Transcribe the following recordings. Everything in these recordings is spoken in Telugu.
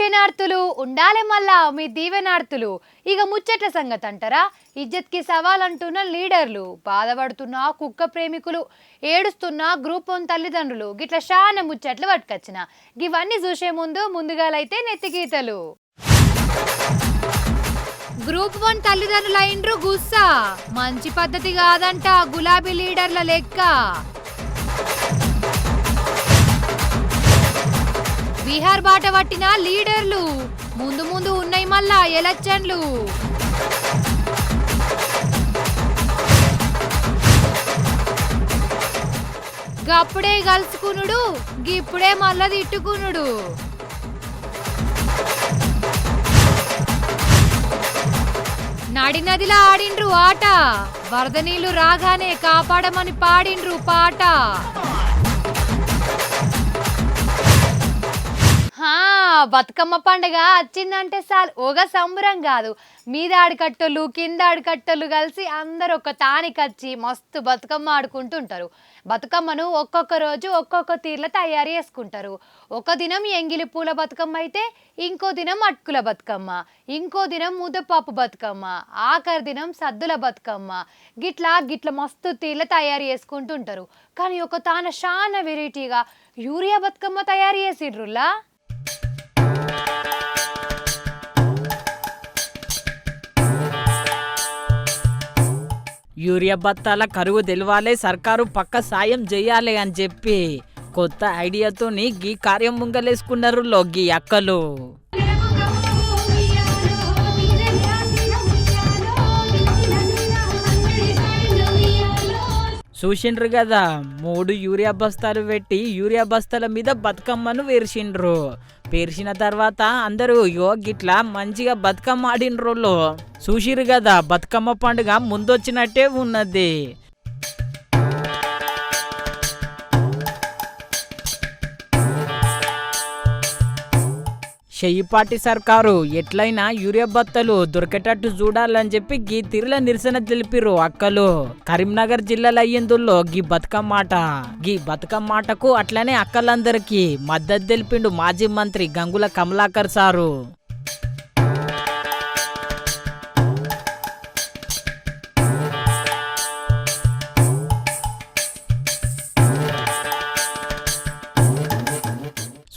శనార్థులు ఉండాలి మళ్ళా మీ దీవెనార్థులు ఇక ముచ్చట్ల సంగతి అంటారా ఇజ్జత్కి సవాల్ అంటున్న లీడర్లు. బాధపడుతున్న కుక్క ప్రేమికులు ఏడుస్తున్న గ్రూప్ వన్ తల్లిదండ్రులు. గిట్ల శాన ముచ్చట్లు పట్టుకొచ్చిన. ఇవన్నీ చూసే ముందు ముందుగాలైతే నెత్తిగీతలు. గ్రూప్ వన్ తల్లిదండ్రుల ఇండ్రు గుస్సా. మంచి పద్ధతి కాదంట గులాబీ లీడర్ల లెక్క. బీహార్ బాట పట్టిన లీడర్లు. ముందు ముందు ఉన్నాయి మళ్ళా ఎలక్షన్లు. గప్పుడే కలుసుకునుడు గిప్పుడే మళ్ళా తిట్టుకునుడు. నడినదిలా ఆడిండ్రు ఆట వరద నీళ్ళు రాగానే కాపాడమని పాడిండ్రు పాట. బతుకమ్మ పండుగ వచ్చిందంటే సార్ ఒక సంబరం కాదు. మీద ఆడికట్టలు కింద ఆడికట్టలు కలిసి అందరు ఒక తానికచ్చి మస్తు బతుకమ్మ ఆడుకుంటుంటారు. బతుకమ్మను ఒక్కొక్క రోజు ఒక్కొక్క తీర్ల తయారు చేసుకుంటారు. ఒక దినం ఎంగిలి పూల బతుకమ్మ అయితే ఇంకో దినం అటుకుల బతుకమ్మ ఇంకో దినం ముద్దపప్పు బతుకమ్మ ఆఖరి దినం సద్దుల బతుకమ్మ. గిట్లా గిట్ల మస్తు తీర్ల తయారు చేసుకుంటుంటారు. కానీ ఒక తాన చాలా వెరైటీగా యూరియా బతుకమ్మ తయారు చేసిర్రులా? యూరియా బత్తాల కరువు తెలవాలే సర్కారు పక్క సాయం చేయాలి అని చెప్పి కొత్త ఐడియాతోని గీ కార్యం ముంగలేసుకున్నారు లోగి అక్కలు. చూసిండ్రు కదా మూడు యూరియా బస్తాలు పెట్టి యూరియా బస్తాల మీద బతుకమ్మను వేర్చిండ్రు పేర్చిన తర్వాత అందరూ యో గిట్లా మంచిగా బతుకమ్మ ఆడినరోళ్ళు చూసిరు కదా బతుకమ్మ పండుగ ముందొచ్చినట్టే ఉన్నది. చెయ్యిపాటి సర్కారు. ఎట్లయినా యూరియా బత్తలు దొరికేటట్టు చూడాలని చెప్పి గీ తిరుల నిరసన తెలిపిరు అక్కలు. కరీంనగర్ జిల్లాలో అయ్యిందుల్లో గీ బతుకమ్మ మాట గీ బతుకమ్మ మాటకు అట్లనే అక్కలందరికీ మద్దతు తెలిపిండు మాజీ మంత్రి గంగుల కమలాకర్ సారు.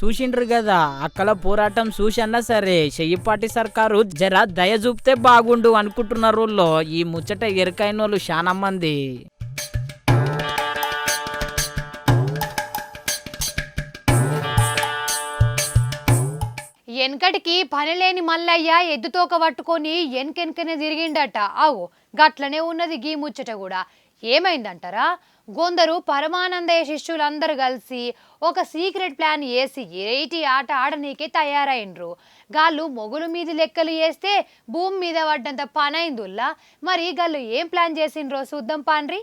చూసిండ్రు కదా అక్కల పోరాటం చూసన్నా సరే చెయ్యిపాటి సర్కారు జర దయ చూపితే బాగుండు అనుకుంటున్నారు ఈ ముచ్చట ఎరుకైన వాళ్ళు చాలా మంది వెనకటికి పనిలేని మల్లయ్య ఎద్దుతోక పట్టుకొని వెనకెనకనే తిరిగిండట. ఆవు గట్లనే ఉన్నది గీ ముచ్చట కూడా. ఏమైందంటారా? కొందరు పరమానందయ్య శిష్యులందరూ కలిసి ఒక సీక్రెట్ ప్లాన్ వేసి ఏటి ఆట ఆడనీకే తయారైండ్రు. గాళ్ళు మొగులు మీద లెక్కలు వేస్తే భూమి మీద పడ్డంత పనైందుల్లా? మరి గాళ్ళు ఏం ప్లాన్ చేసిండ్రో చూద్దాం పాండ్రి.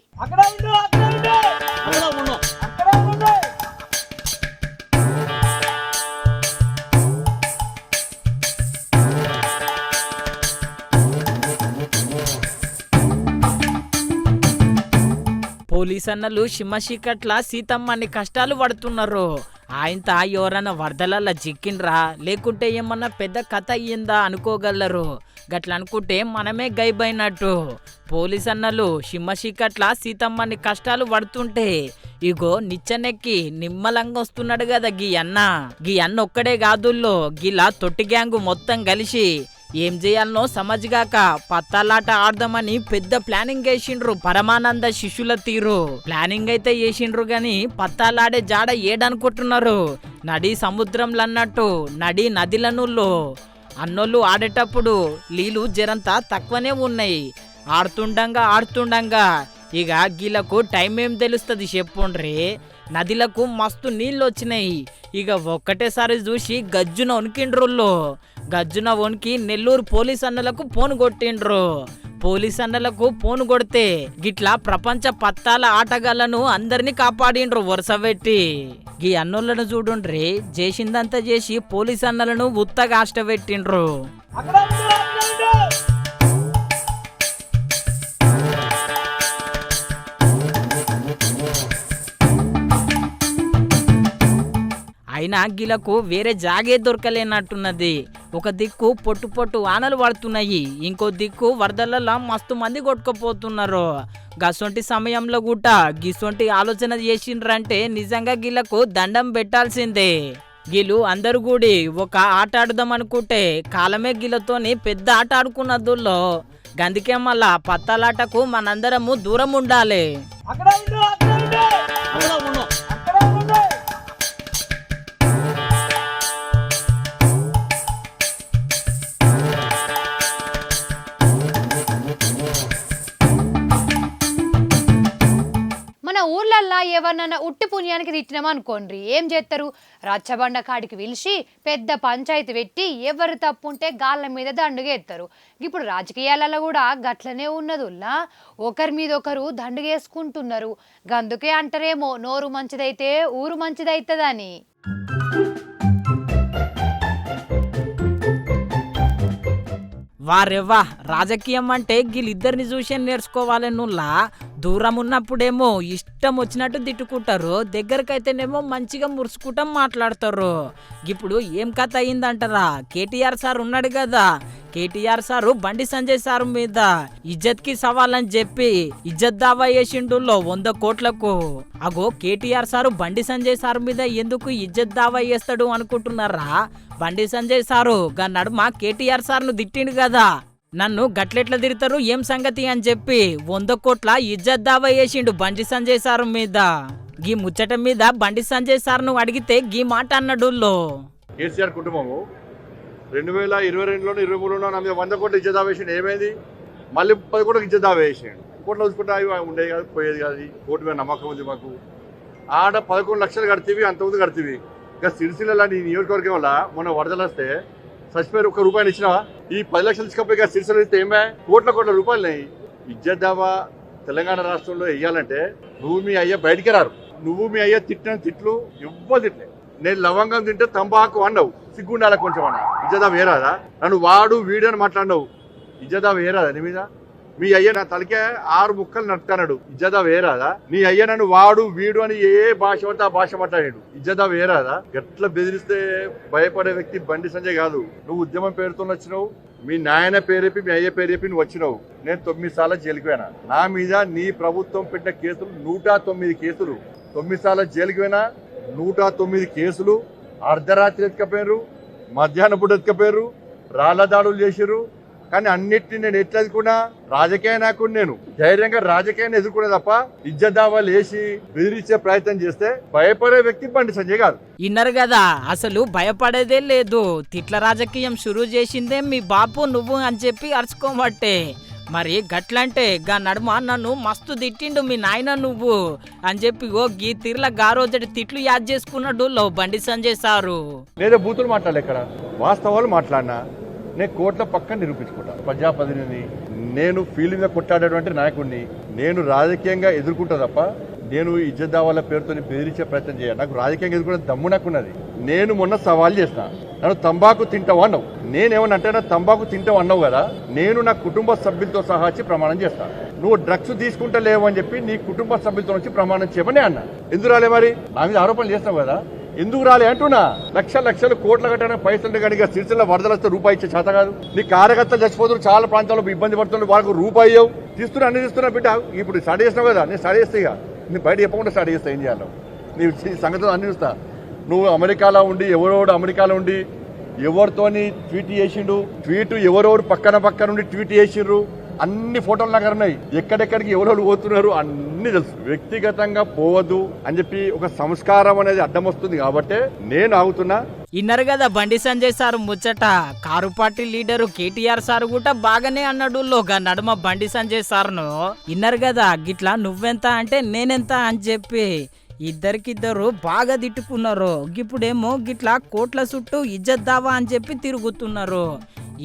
పోలీస్ అన్నలు షిమ్మషికట్ల సీతమ్మని కష్టాలు పడుతున్నారు. ఆయంత ఎవరన్నా వరదలల్లా చిక్కిండ్రా లేకుంటే ఏమన్నా పెద్ద కథ అయ్యిందా అనుకోగలరు? గట్ల అనుకుంటే మనమే గైబైనట్టు. పోలీస్ అన్నలు షిమ్మషికట్ల సీతమ్మని కష్టాలు పడుతుంటే ఇగో నిచ్చెనెక్కి నిమ్మలంగా వస్తున్నాడు కదా గీ అన్న. గీ అన్న ఒక్కడే కాదుల్లో గీలా తొట్టి గ్యాంగు మొత్తం కలిసి ఏం చేయాలనో సమజ్గాక పత్తాలాట ఆడదామని పెద్ద ప్లానింగ్ వేసిండ్రు పరమానంద శిష్యుల తీరు. ప్లానింగ్ అయితే వేసిండ్రు గాని పత్తాలాడే జాడ ఏడనుకుంటున్నారు. నడి సముద్రంలో అన్నట్టు నడి నదిలనుల్లో అన్నోళ్ళు ఆడేటప్పుడు నీళ్ళు జరంతా తక్కువనే ఉన్నాయి. ఆడుతుండంగా ఆడుతుండంగా. ఇక గీలకు టైం ఏం తెలుస్తుంది చెప్పుండ్రి. నదిలకు మస్తు నీళ్ళు వచ్చినాయి ఇక ఒక్కటేసారి చూసి గజ్జున ఉనికిండ్రుల్లో గజ్జున వణికి నెల్లూరు పోలీస్ అన్నలకు ఫోన్ కొట్టిండ్రు. పోలీస్ అన్నలకు ఫోన్ కొడితే గిట్లా ప్రపంచ పత్తాల ఆటగాళ్ళను అందరినీ కాపాడిండ్రు వరుస పెట్టి. గీ అన్నోళ్ళను చూడుండ్రి చేసిందంతా చేసి పోలీస్ అన్నలను ఉత్తగా ఆష్టపెట్టిండ్రు అయినా గిలకు వేరే జాగే దొరకలేనట్టున్నది. ఒక దిక్కు పొట్టు పొట్టు వానలు పడుతున్నాయి. ఇంకో దిక్కు వరదలలో మస్తు మంది కొట్టుకుపోతున్నారు. గసొంటి సమయంలో కూడా గిసొంటి ఆలోచన చేసిండ్రంటే నిజంగా గిళ్ళకు దండం పెట్టాల్సిందే. గీళ్ళు అందరు కూడి ఒక ఆట ఆడుదాం అనుకుంటే కాలమే గిలతోని పెద్ద ఆట ఆడుకున్నదుల్లో. గందికే మళ్ళా పత్తాలాటకు మనందరము దూరం ఉండాలి అక్కడ ఊర్లల్లా ఎవరినన్నా ఉట్టి పుణ్యానికి తిట్టినాం అనుకోండి ఏం చేస్తారు రచ్చబండ కాడికి పిలిచి పెద్ద పంచాయతీ పెట్టి ఎవరు తప్పుంటే గాళ్ళ మీద దండుగేస్తారు ఇప్పుడు రాజకీయాలలో కూడా గట్లనే ఉన్నదుల్లా? ఒకరి మీద ఒకరు దండుగేసుకుంటున్నారు. గందుకే అంటారేమో నోరు మంచిదైతే ఊరు మంచిదైతుందని. వారెవ్వా రాజకీయం అంటే వీళ్ళిద్దరిని చూసే నేర్చుకోవాలి నుల్లా దూరం ఉన్నప్పుడేమో ఇష్టం వచ్చినట్టు తిట్టుకుంటారు దగ్గరకైతేనేమో మంచిగా మురుసుకుంటాం మాట్లాడతారు. ఇప్పుడు ఏం కథ అయిందంటారా? కేటీఆర్ సార్ ఉన్నాడు కదా కేటీఆర్ సారు బండి సంజయ్ సార్ మీద ఇజ్జత్కి అని చెప్పి ఇజ్జత్ దావా వేసిండులో వంద కోట్లకు. అగో కేటీఆర్ సారు బండి సంజయ్ సార్ మీద ఎందుకు ఇజ్జత్ దావా వేస్తాడు అనుకుంటున్నారా? బండి సంజయ్ సారు గా నడుమ కేటీఆర్ సార్ను తిట్టిండు కదా. నన్ను గట్లెట్ల తిడతారు ఏం సంగతి అని చెప్పి వంద కోట్ల ఇజ్జత్ దావా వేసిండు బండి సంజయ్ సార్ మీద. గీ ముచ్చట మీద బండి సంజయ్ సార్ను అడిగితే గీ మాట అన్నడుల్లో. కేసీఆర్ కుటుంబము రెండు వేల ఇరవై రెండులోనూ ఇరవై మూడులో నా మీద వంద కోట్ల ఇచ్చేదా వేసిండు ఏమైంది? మళ్ళీ పది కోట్లకు ఇచ్చేదా వేసిండు కోట్లు చూసుకుంటే అవి ఉండేది కాదు పోయేది కాదు. కోటి మీద నమ్మకం ఉంది మాకు. ఆడ పదకొండు లక్షలు కడితేవి అంతకుముందు కడితేవి. ఇంకా సిరిసిల్ల లాంటి నియోజకవర్గం వల్ల మొన్న వరదలు వస్తే చచ్చిపోయారు ఒక్క రూపాయలు ఇచ్చినావా? ఈ పది లక్షలు తీసుకపోయి ఇక సిరిసిల్ల ఇస్తే ఏమే కోట్ల కోట్ల రూపాయలు నెయ్యి ఇజ్జద్దావా తెలంగాణ రాష్ట్రంలో వేయాలంటే నువ్వు మీ అయ్య బయటికి రారు. నువ్వు మీ అయ్య తిట్టిన తిట్లు ఎవ్వరు తిట్లే నేను లవంగం తింటే తంబాకు అన్నావు. సిగ్గుండాల కొంచెం అన్న. ఇజ్జదా వేరాదా? నన్ను వాడు వీడు అని మాట్లాడినావు. ఇజ్జదా వేరాదా నీ మీద? మీ అయ్య నా తలకే ఆరు ముక్కలు నడుపుతాడు ఇజ్జదా వేరాదా? నీ అయ్య నన్ను వాడు వీడు అని ఏ భాష పడితే ఆ భాష మాట్లాడాడు ఇజ్జదా వేరాదా? ఎట్లా బెదిరిస్తే భయపడే వ్యక్తి బండి సంజయ్ కాదు. నువ్వు ఉద్యమం పేరుతో వచ్చినావు. మీ నాయన పేరేపి మీ అయ్య పేరేపి నువ్వు వచ్చినావు. నేను తొమ్మిది సార్లు జైలుకి పోయినా. నా మీద నీ ప్రభుత్వం పెట్టిన కేసులు నూట తొమ్మిది కేసులు. తొమ్మిది సార్లు జైలుకి పోయినా. నూట తొమ్మిది కేసులు అర్ధరాత్రి ఎత్తుకపోయారు మధ్యాహ్న పూట ఎత్తుకపోయారు రాళ్ళ దాడులు చేసిర్రు. కానీ అన్నిటిని నేను ఎట్లా ఎదుర్కొన్నా రాజకీయ నాయకుడు నేను ధైర్యంగా రాజకీయాన్ని ఎదుర్కొనే తప్ప ఇజ్జదావాలు వేసి బెదిరించే ప్రయత్నం చేస్తే భయపడే వ్యక్తి బండి సంజయ్ కాదు. ఇన్నారు కదా అసలు భయపడేదే లేదు. తిట్ల రాజకీయం షురూ చేసిందే మీ బాపు నువ్వు అని చెప్పి అరుచుకోమట్టే మరి గట్లంటే గా నడుమ నన్ను మస్తు తిట్టిండు మీ నాయన నువ్వు అని చెప్పి ఓ గీ తీర్ల గారోజటి తిట్లు యాద్ చేసుకున్నాడు లవ్ బండి సంజయ్ సారు. లేదా బూతులు మాట్లాడలే ఇక్కడ. వాస్తవాలు మాట్లాడినా నేను కోట్ల పక్కన నిరూపించుకుంటా. ప్రజాప్రతినిధిని నేను ఫీలింగ్గా కొట్టాడేటువంటి నాయకుడిని నేను రాజకీయంగా ఎదుర్కొంటా తప్ప నేను ఇజ్జద్దావాల పేరుతో బెదిరించే ప్రయత్నం చేయాలి. నాకు రాజకీయంగా ఎదుర్కొనే దమ్ము నాకున్నది. నేను మొన్న సవాల్ చేసిన నన్ను తంబాకు తింటావా అన్నావు. నేనేమన్నా అంటే తంబాకు తింటాం అన్నావు కదా నేను నా కుటుంబ సభ్యులతో సహా వచ్చి ప్రమాణం చేస్తాను నువ్వు డ్రగ్స్ తీసుకుంటా లేవు అని చెప్పి నీ కుటుంబ సభ్యులతో వచ్చి ప్రమాణం చేయమని అన్నా. ఎందుకు రాలే మరి? నా మీద ఆరోపణలు చేస్తావు కదా. ఎందుకు రాలే అంటున్నా? లక్ష లక్షలు కోట్ల కట్టిన పైసలు కనుక సిరిసిల్ల వరదలు వస్తే రూపాయి ఇచ్చే చేత కాదు. నీ కార్యకర్తలు చచ్చిపోతున్నారు చాలా ప్రాంతాల్లో ఇబ్బంది పడుతున్నారు వాళ్ళకు రూపాయి ఇవ్వవు తీస్తున్నా అన్ని తీస్తున్నా బిడ్డ. ఇప్పుడు స్టార్ట్ చేసినావు కదా నేను స్టార్ట్ చేస్తా ఇక. నేను బయట చెప్పకుండా స్టార్ట్ చేస్తా ఏం చేయాలో నీ సంగతులు అన్ని చూస్తా. నువ్వు అమెరికాలో ఉండి ఎవరోడు అమెరికాలో ఉండి ఎవరితోని ట్వీట్ చేసిండు? ట్వీట్ ఎవరెవరు పక్కన పక్కన నుండి ట్వీట్ చేసిండ్రు? అన్ని ఫోటోలు నాకు ఉన్నాయి. ఎక్కడెక్కడికి ఎవరెవరు పోతున్నారు అన్ని తెలుసు. వ్యక్తిగతంగా పోవద్దు అని చెప్పి ఒక సంస్కారం అనేది అడ్డం వస్తుంది కాబట్టి నేను ఆగుతున్నా. ఇన్నారు కదా బండి సంజయ్ సార్ ముచ్చట. Car party leader KTR sir కూడా బాగానే అన్నాడు లోగా నడుమ బండి సంజయ్ సార్ను. ఇన్నారు కదా గిట్లా నువ్వెంత అంటే నేనెంత అని చెప్పి. ఇద్దరికిద్దరు బాగా తిట్టుకున్నారు. ఇప్పుడేమో గిట్లా కోట్ల చుట్టూ ఇజ్జద్దావా అని చెప్పి తిరుగుతున్నారు.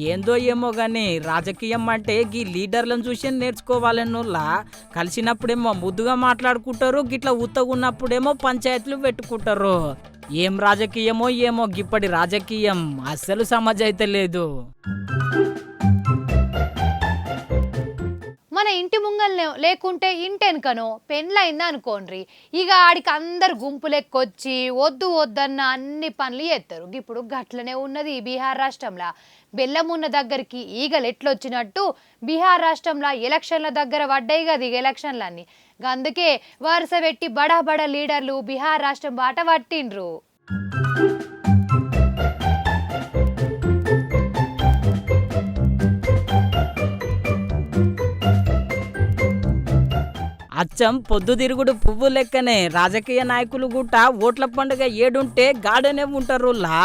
ఏందో ఏమో గాని రాజకీయం అంటే గీ లీడర్లను చూసి నేర్చుకోవాలన్నోళ్ళ కలిసినప్పుడేమో ముద్దుగా మాట్లాడుకుంటారు గిట్లా ఉత్తగున్నప్పుడేమో పంచాయతీలు పెట్టుకుంటారు. ఏం రాజకీయమో ఏమో గిప్పటి రాజకీయం అస్సలు సమజ్ అయితే లేదు మన ఇంటి ముంగల్నే లేకుంటే ఇంటెనకనో పెండ్లైందా అనుకోండ్రి ఇక ఆడికి అందరు గుంపులెక్కొచ్చి వద్దు వద్దన్న అన్ని పనులు చేస్తారు ఇప్పుడు గట్లనే ఉన్నది బీహార్ రాష్ట్రంలో. బెల్లం ఉన్న దగ్గరికి ఈగలు ఎట్లొచ్చినట్టు బీహార్ రాష్ట్రంలో ఎలక్షన్ల దగ్గర పడ్డాయి కదా ఇక ఎలక్షన్లన్నీ. అందుకే వరుస పెట్టి బడా బడా లీడర్లు బీహార్ రాష్ట్రం బాట పట్టిండ్రు. అచ్చం పొద్దుతిరుగుడు పువ్వు లెక్కనే రాజకీయ నాయకులు గుట్ట ఓట్ల పండుగ ఏడుంటే గాడనే ఉంటారులా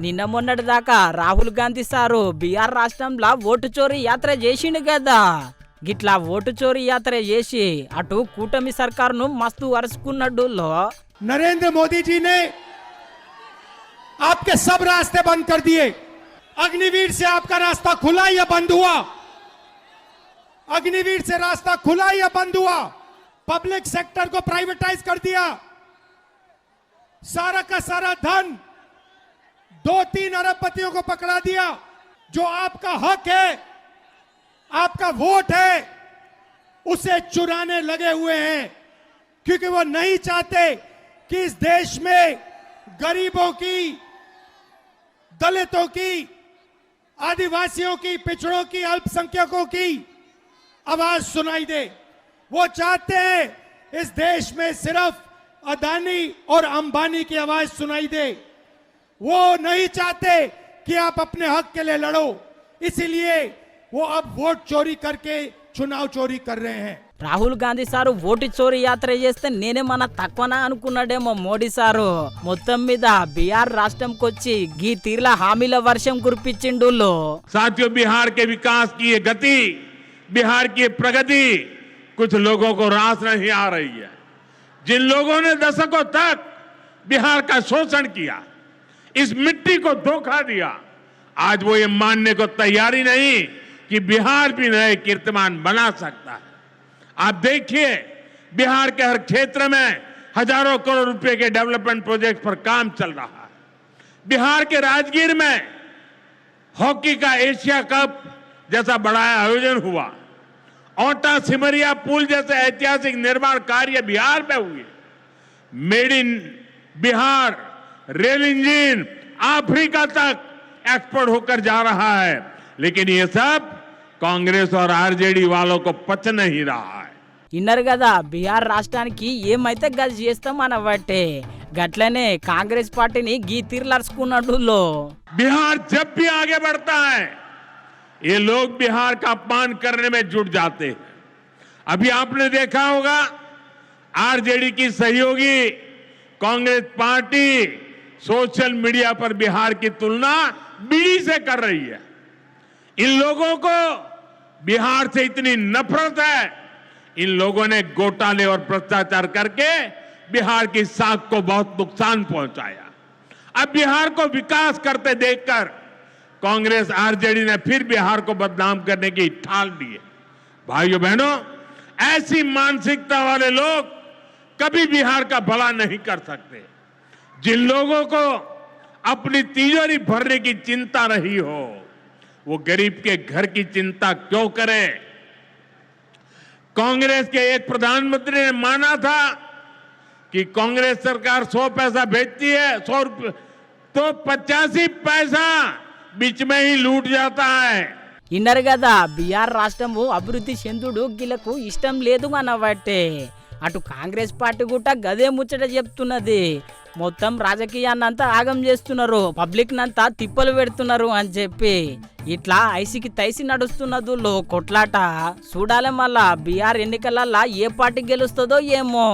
నిన్న మొన్నటి దాకా రాహుల్ గాంధీ సారు బీహార్ రాష్ట్రంలో ఓటు చోరీ యాత్ర చేసిండు కదా గిట్లా ఓటు చోరీ యాత్ర చేసి అటు కూటమి సర్కారును మస్తు అరుచుకున్నడ్డులో నరేంద్ర మోదీజీనే ఆప్కే సబ్ రాస్తే బంద్ కర్ దియే. అగ్నివీర్ సే ఆప్కా రాస్తా ఖులా బంద్ హువా. అగ్నివీర్ సే రాస్తా ఖులా యా బంద్ హువా. पब्लिक सेक्टर को प्राइवेटाइज कर दिया। सारा का सारा धन दो तीन अरबपतियों को पकड़ा दिया, जो आपका हक है, आपका वोट है, उसे चुराने लगे हुए हैं, क्योंकि वो नहीं चाहते कि इस देश में गरीबों की, दलितों की, आदिवासियों की, पिछड़ों की, अल्पसंख्यकों की आवाज़ सुनाई दे। वो चाहते हैं इस देश में सिर्फ अदानी और अंबानी की आवाज सुनाई दे वो नहीं चाहते कि आप अपने हक के लिए लड़ो इसीलिए वो अब वोट चोरी करके चुनाव चोरी कर रहे हैं రాహుల్ గాంధీ సారు ఓటు చోరీ యాత్ర చేస్తే నేనేమన్నా తక్కువనా అనుకున్నాడేమో మోడీ సారు మొత్తం మీద బీఆర్ రాష్ట్రంకొచ్చి గీ తీర్ల హామీల వర్షం కురిపించిండులో साथियों बिहार के विकास की ये गति बिहार की ये प्रगति कुछ लोगों को रास नहीं आ रही है। जिन लोगों ने दशकों तक बिहार का शोषण किया, इस मिट्टी को धोखा दिया, आज वो ये मानने को तैयारी नहीं कि बिहार भी नए कीर्तिमान बना सकता है। आप देखिए, बिहार के हर क्षेत्र में हज़ारों करोड़ रुपए के डेवलपमेंट प्रोजेक्ट पर काम चल रहा है। बिहार के राजगीर में हॉकी का एशिया कप जैसा बड़ा आयोजन हुआ। ओटा सिमरिया पुल जैसे ऐतिहासिक निर्माण कार्य बिहार में हुए made in Bihar rail engine Africa तक एक्सपोर्ट होकर जा रहा है लेकिन ये सब कांग्रेस और आरजेडी वालों को पच नहीं रहा है విన్నారు కదా బీహార్ రాష్ట్రానికి ఏమైతే గది చేస్తాం అనబట్టే గట్లనే కాంగ్రెస్ పార్టీని గీ తీర్లర్చుకున్నట్టులో बिहार जब भी आगे बढ़ता है ये लोग बिहार का अपमान करने में जुट जाते। हैं अभी आपने देखा होगा, आरजेडी की सहयोगी, कांग्रेस पार्टी सोशल मीडिया पर बिहार की तुलना बीड़ी से कर रही है। इन लोगों को बिहार से इतनी नफरत है, इन लोगों ने घोटाले और भ्रष्टाचार करके बिहार की साख को बहुत नुकसान पहुँचाया। अब बिहार को विकास करते देखकर कांग्रेस आरजेडी ने फिर बिहार को बदनाम करने की ठाल दी है। भाइयों बहनों, ऐसी मानसिकता वाले लोग कभी बिहार का भला नहीं कर सकते। जिन लोगों को अपनी तिजोरी भरने की चिंता रही हो, वो गरीब के घर की चिंता क्यों करें? कांग्रेस के एक प्रधानमंत्री ने माना था कि कांग्रेस सरकार सौ पैसा भेजती है, सौ रुपये तो पचासी पैसा बीच में ही लूट जाता है విన్నారు కదా బీఆర్ రాష్ట్రము అభివృద్ధి చెందుడు గిలకు ఇష్టం లేదు అనబట్టే అటు కాంగ్రెస్ పార్టీ కూడా గదే ముచ్చట చెప్తున్నది మొత్తం రాజకీయాన్నంతా ఆగం చేస్తున్నారు పబ్లిక్ నంతా తిప్పలు పెడుతున్నారు అని చెప్పి ఇట్లా ఐసికి తైసి నడుస్తున్నదులో కొట్లాట చూడాలి మళ్ళా బీఆర్ ఎన్నికలల్లా ఏ పార్టీ గెలుస్తుందో ఏమో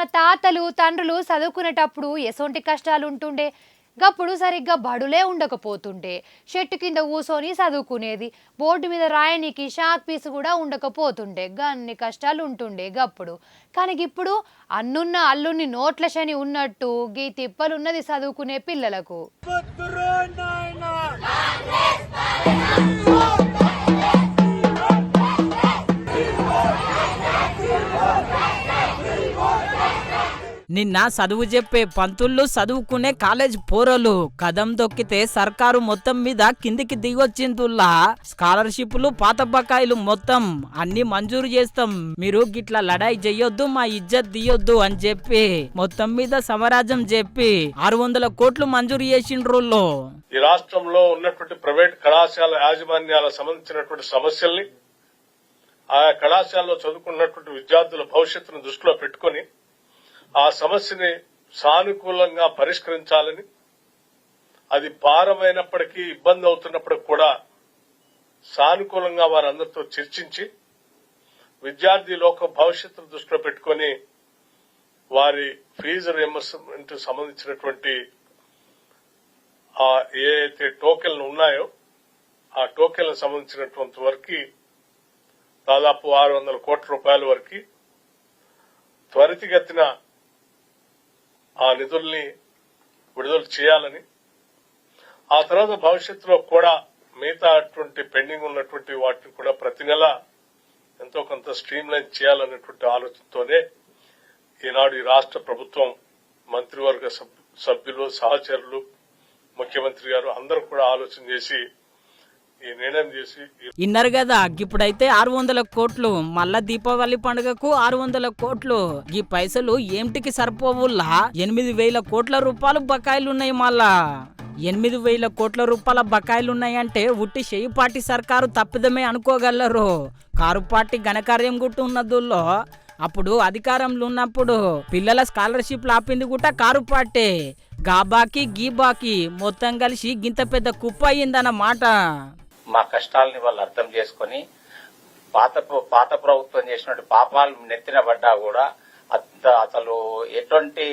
మన తాతలు తండ్రులు చదువుకునేటప్పుడు ఎసొంటి కష్టాలు ఉంటుండే గప్పుడు సరిగ్గా బడులే ఉండకపోతుండే. చెట్టు కింద కూసోని చదువుకునేది. బోర్డు మీద రాయనికి షాక్ పీస్ కూడా ఉండకపోతుండే. గన్ని కష్టాలు ఉంటుండే గప్పుడు. కానీ ఇప్పుడు అన్నున్న అల్లుని నోట్ల శని ఉన్నట్టు గీ తిప్పలున్నది చదువుకునే పిల్లలకు. నిన్న చదువు చెప్పే పంతుళ్ళు చదువుకునే కాలేజ్ పోరలు కదం దొక్కితే సర్కారు మొత్తం మీద కిందికి దిగొచ్చిందుల్లా. స్కాలర్షిప్లు పాత బకాయిలు మొత్తం అన్ని మంజూరు చేస్తాం. మీరు గిట్లా లడాయి చెయ్యొద్దు మా ఇజ్జత్ దియొద్దు అని చెప్పి మొత్తం మీద సమరాజం చెప్పి ఆరు వందల కోట్లు మంజూరు చేసిండ్రుల్లో ఈ రాష్ట్రంలో ఉన్నటువంటి ప్రైవేట్ కళాశాల యాజమాన్యాల సంబంధించినటువంటి సమస్యల్ని ఆయా కళాశాలలో చదువుకున్నటువంటి విద్యార్థుల భవిష్యత్తును దృష్టిలో పెట్టుకుని ఆ సమస్యని సానుకూలంగా పరిష్కరించాలని అది భారమైనప్పటికీ ఇబ్బంది అవుతున్నప్పటికి కూడా సానుకూలంగా వారందరితో చర్చించి విద్యార్థి లోక భవిష్యత్తును దృష్టిలో పెట్టుకొని వారి ఫీజు రియంబర్స్మెంట్ సంబంధించినటువంటి ఆ ఏ అయితే టోకెన్లు ఉన్నాయో ఆ టోకెన్లకు సంబంధించినటువంటి వరకు దాదాపు ఆరు వందల కోట్ల రూపాయల వరకు త్వరితగతిన ఆ నిధుల్ని విడుదల చేయాలని. ఆ తర్వాత భవిష్యత్తులో కూడా మిగతా అటువంటి పెండింగ్ ఉన్నటువంటి వాటిని కూడా ప్రతి నెల ఎంతో కొంత స్ట్రీమ్ లైన్ చేయాలనేటువంటి ఆలోచనతోనే ఈనాడు ఈ రాష్ట్ర ప్రభుత్వం మంత్రివర్గ సభ్యులు సహచరులు ముఖ్యమంత్రి గారు అందరూ కూడా ఆలోచన చేసి ఇన్నారు కదా ఇప్పుడైతే ఆరు వందల కోట్లు. మళ్ళా దీపావళి పండుగకు ఆరు వందల కోట్లు. ఈ పైసలు ఏమిటికి సరిపోవుల్లా? ఎనిమిది వేల కోట్ల రూపాయలు బకాయిలున్నాయి మళ్ళా. ఎనిమిది వేల కోట్ల రూపాయల బకాయిలున్నాయంటే ఉట్టి పార్టీ సర్కారు తప్పిదమే అనుకోగలరు. కారు పార్టీ ఘనకార్యం గుట్టు ఉన్నదుల్లో అప్పుడు అధికారంలో ఉన్నప్పుడు పిల్లల స్కాలర్షిప్ ఆపింది కూడా కారు పార్టీ గాబాకి గీబాకి మొత్తం కలిసి గింత పెద్ద కుప్ప అయిందన్నమాట మా కష్టాలని వాళ్ళు అర్థం చేసుకొని పాత పాత ప్రభుత్వం చేసినటువంటి పాపాలు నెత్తిన పడ్డా కూడా అంత అసలు ఎటువంటి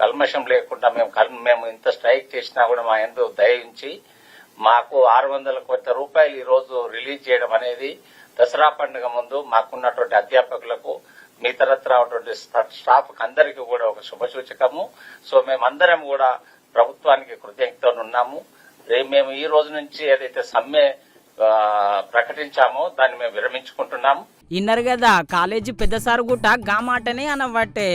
కల్మషం లేకుండా మేము కల్- మేము ఇంత స్ట్రైక్ చేసినా కూడా మా ఎందు దయించి మాకు ఆరు వందల కోట్ల రూపాయలు ఈ రోజు రిలీజ్ చేయడం అనేది దసరా పండుగ ముందు మాకున్నటువంటి అధ్యాపకులకు మీ తరత్ర ఉన్నటువంటి స్టాఫ్ అందరికీ కూడా ఒక శుభసూచకము. సో మేమందరం కూడా ప్రభుత్వానికి కృతజ్ఞతలు ఉన్నాము. రేపు మేము ఈ రోజు నుంచి ఏదైతే సమ్మె ప్రకటించామో దాన్ని మేము విరమించుకుంటున్నాము. ఇన్నరు కదా కాలేజీ పెద్ద సార్ గుట్ట గా మాటనే అనబట్టే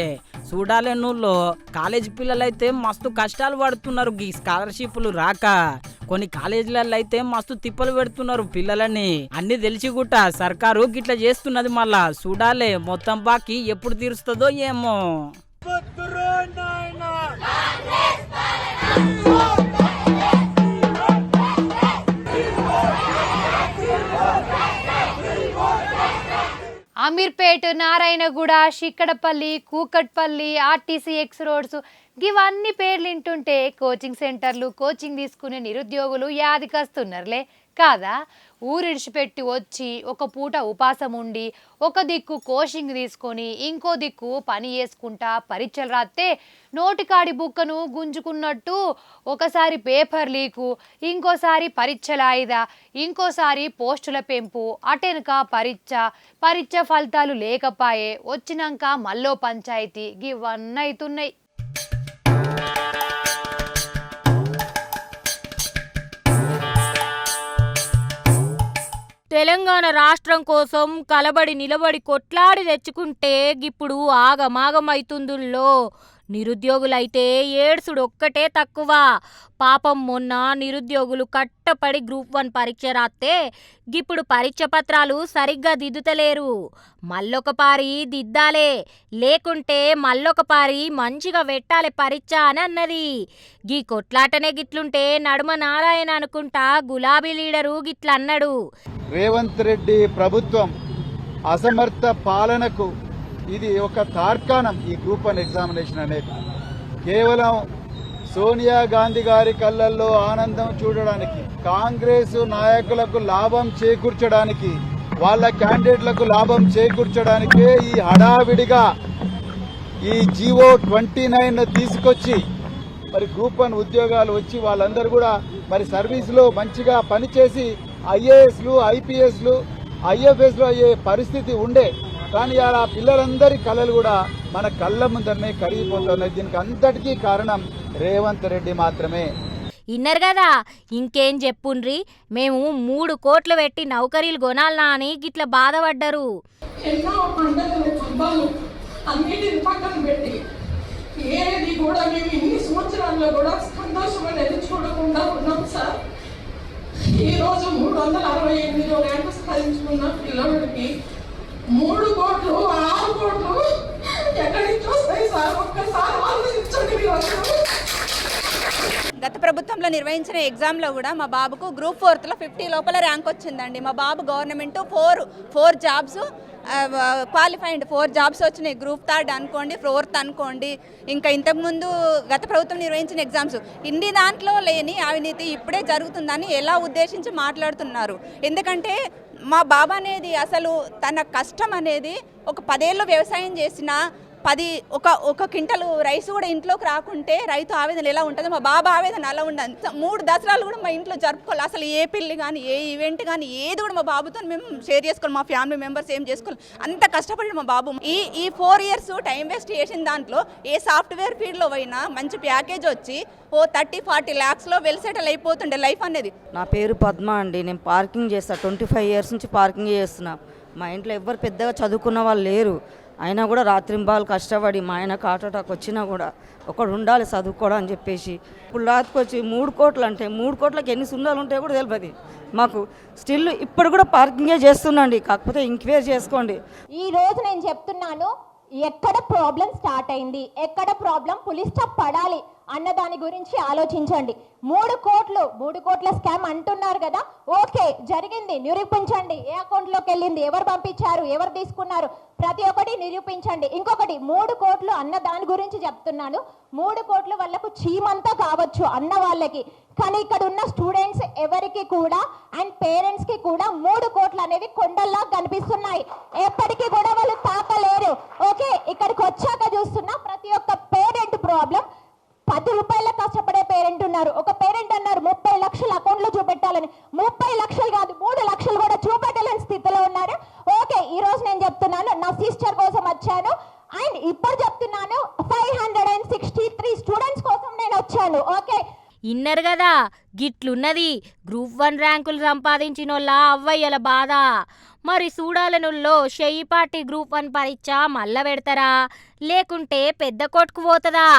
చూడాలే నువ్వు కాలేజీ పిల్లలైతే మస్తు కష్టాలు పడుతున్నారు ఈ స్కాలర్షిప్లు రాక. కొన్ని కాలేజీలలో అయితే మస్తు తిప్పలు పెడుతున్నారు పిల్లలని. అన్ని తెలిసి గుట్ట సర్కారు గిట్ల చేస్తున్నది మళ్ళా. చూడాలే మొత్తం బాకీ ఎప్పుడు తీరుస్తుందో ఏమో. Ameerpet Narayanaguda Chikkadpally Kukatpally RTC X roads ఇవన్నీ పేర్లు వింటుంటే కోచింగ్ సెంటర్లు కోచింగ్ తీసుకునే నిరుద్యోగులు యాదికొస్తున్నారులే కాదా? ఊరిడిచిపెట్టి వచ్చి ఒక పూట ఉపాసం ఉండి ఒక దిక్కు కోచింగ్ తీసుకొని ఇంకో దిక్కు పని చేసుకుంటా పరీక్షలు రాస్తే నోటికాడి బుక్కను గుంజుకున్నట్టు ఒకసారి పేపర్ లీకు ఇంకోసారి పరీక్షల ఆయిదా ఇంకోసారి పోస్టుల పెంపు అటెనక పరీక్ష పరీక్ష ఫలితాలు లేకపాయే వచ్చినాక మళ్ళో పంచాయతీ ఇవన్నీ అవుతున్నాయి తెలంగాణ రాష్ట్రం కోసం కలబడి నిలబడి కొట్లాడి తెచ్చుకుంటే గిప్పుడు ఆగమాగమైతుందుల్లో. నిరుద్యోగులైతే ఏడ్సుడు ఒక్కటే తక్కువ. పాపం మొన్న నిరుద్యోగులు కట్టపడి గ్రూప్ వన్ పరీక్ష రాస్తే గిప్పుడు పరీక్ష పత్రాలు సరిగ్గా దిద్దుతలేరు. మళ్ళొక పారి దిద్దాలే. లేకుంటే మళ్ళొక పారి మంచిగా పెట్టాలి పరీక్ష అని అన్నది. గీ కొట్లాటనే గిట్లుంటే నడుమ నారాయణ అనుకుంటా గులాబీ లీడరు గిట్లన్నాడు. రేవంత్ రెడ్డి ప్రభుత్వం అసమర్థ పాలనకు ఇది ఒక తార్కాణం ఈ గ్రూప్ వన్ ఎగ్జామినేషన్ అనేది. కేవలం సోనియా గాంధీ గారి కళ్ళల్లో ఆనందం చూడడానికి కాంగ్రెస్ నాయకులకు లాభం చేకూర్చడానికి వాళ్ళ క్యాండిడేట్లకు లాభం చేకూర్చడానికే ఈ హడావిడిగా ఈ జీవో ట్వంటీ నైన్ తీసుకొచ్చి మరి గ్రూప్ వన్ ఉద్యోగాలు వచ్చి వాళ్ళందరూ కూడా మరి సర్వీస్లో మంచిగా పనిచేసి ఐఏఎస్లు ఐపీఎస్లు ఐఎఫ్ఎస్లు అయ్యే పరిస్థితి ఉండే కానీ ఆ పిల్లలందరి కళలు కూడా మన కళ్ళ ముందరనే కరిగిపోతున్నాయి. దీనికి అంతటికీ కారణం రేవంత్ రెడ్డి మాత్రమే. ఇన్నరు కదా? ఇంకేం చెప్పుండ్రి? మేము మూడు కోట్లు పెట్టి నౌకరీలు కొనాలనా అని గిట్ల బాధపడ్డరు. ఎన్నో పండుగలు పబ్బాలు అన్నిటిని పక్కన పెట్టి ఏది కూడా మేము ఇన్ని సంవత్సరాల్లో కూడా సంతోషం అనేది చూడకుండా ఉన్నాం సార్. ఈ రోజు మూడు వందల అరవై ఎనిమిదో ర్యాంకు సాధించుకున్న పిల్లవాడికి మూడు కోట్లు ఆరు కోట్లు. ఎక్కడి నుంచి వస్తాయి సార్ ఒక్కసారి ఆలోచించండి మీరు గత ప్రభుత్వంలో నిర్వహించిన ఎగ్జామ్లో కూడా మా బాబుకు గ్రూప్ ఫోర్త్లో ఫిఫ్టీ లోపల ర్యాంక్ వచ్చిందండి. మా బాబు government four four jobs qualified four jobs వచ్చినాయి. గ్రూప్ థర్డ్ అనుకోండి ఫోర్త్ అనుకోండి. ఇంకా ఇంతకుముందు గత ప్రభుత్వం నిర్వహించిన ఎగ్జామ్స్ ఇన్ని దాంట్లో లేని అవినీతి ఇప్పుడే జరుగుతుందని ఎలా ఉద్దేశించి మాట్లాడుతున్నారు? ఎందుకంటే మా బాబా అనేది అసలు తన కష్టం అనేది ఒక పదేళ్ళు వ్యవసాయం చేసిన పది ఒక ఒక క్వింటల్ రైస్ కూడా ఇంట్లోకి రాకుంటే రైతు ఆవేదన ఎలా ఉంటుంది? మా బాబా ఆవేదన అలా ఉండదు మూడు దసరాలు కూడా మా ఇంట్లో జరుపుకోవాలి. అసలు ఏ పెళ్ళి కానీ ఏ ఈవెంట్ కానీ ఏది కూడా మా బాబుతో మేము షేర్ చేసుకోవాలి. మా ఫ్యామిలీ మెంబర్స్ ఏం చేసుకోవాలి? అంత కష్టపడి మా బాబు. ఈ ఈ ఫోర్ ఇయర్స్ టైం వేస్ట్ చేసిన దాంట్లో ఏ సాఫ్ట్వేర్ ఫీల్డ్లో పోయినా మంచి ప్యాకేజ్ వచ్చి ఓ థర్టీ ఫార్టీ ల్యాక్స్లో వెల్ సెటిల్ అయిపోతుండే లైఫ్ అనేది. నా పేరు పద్మ అండి. నేను పార్కింగ్ చేస్తా. ట్వంటీ ఫైవ్ ఇయర్స్ నుంచి పార్కింగ్ చేస్తున్నా. మా ఇంట్లో ఎవ్వరు పెద్దగా చదువుకున్న వాళ్ళు లేరు. అయినా కూడా రాత్రింబాలు కష్టపడి మా ఆయనకు హార్ట్ వచ్చినా కూడా ఒకడు ఉండాలి చదువుకోవడం అని చెప్పేసి. ఇప్పుడు రాత్రికి మూడు కోట్లు అంటే మూడు కోట్లకి ఎన్ని సున్నాలు ఉంటాయో కూడా తెలియదు మాకు స్టిల్ ఇప్పుడు కూడా పార్కింగే చేస్తున్నాండి కాకపోతే ఇంక్వైర్ చేసుకోండి. ఈ రోజు నేను చెప్తున్నాను ఎక్కడ ప్రాబ్లం స్టార్ట్ అయింది? ఎక్కడ ప్రాబ్లం? పులిస్ స్టాప్ పడాలి. అన్న దాని గురించి ఆలోచించండి. మూడు కోట్లు మూడు కోట్ల స్కామ్ అంటున్నారు కదా? ఓకే జరిగింది. నిరూపించండి. ఏ అకౌంట్లోకి వెళ్ళింది? ఎవరు పంపించారు? ఎవరు తీసుకున్నారు? ప్రతి ఒక్కటి నిరూపించండి. ఇంకొకటి మూడు కోట్లు అన్న దాని గురించి చెప్తున్నాను. మూడు కోట్లు వాళ్ళకు చీమంతా కావచ్చు అన్న వాళ్ళకి. కానీ ఇక్కడ ఉన్న స్టూడెంట్స్ ఎవరికి కూడా అండ్ పేరెంట్స్కి కూడా మూడు కోట్లు అనేవి కొండల్లా కనిపిస్తున్నాయి. ఎప్పటికీ కూడా వాళ్ళు తాకలేరు. ఓకే ఇక్కడికి వచ్చాక చూస్తున్న ప్రతి ఒక్క పేరెంట్ ప్రాబ్లం పది రూపాయల కష్టపడే పేరెంట్ ఉన్నారు. ఒక పేరెంట్ అన్నారు ముప్పై లక్షలు అకౌంట్లో చూపెట్టాలని. ముప్పై లక్షలు కాదు మూడు లక్షలు కూడా చూపెట్టలేని స్థితిలో ఉన్నారు. ఓకే ఈ రోజు నేను చెప్తున్నాను నా సిస్టర్ కోసం వచ్చాను. అండ్ ఇప్పుడు చెప్తున్నాను five hundred and sixty three students కోసం నేను వచ్చాను. ఓకే. ఇన్నర్ కదా గిట్లున్నది. గ్రూప్ వన్ ర్యాంకులు సంపాదించినోళ్ళ అవ్వయ్యల బాధ. మరి సూడాలనుల్లో షెయ్యి పార్టీ గ్రూప్ వన్ పరీక్ష మల్ల పెడతారా? లేకుంటే పెద్ద కోట్కు పోతుందా?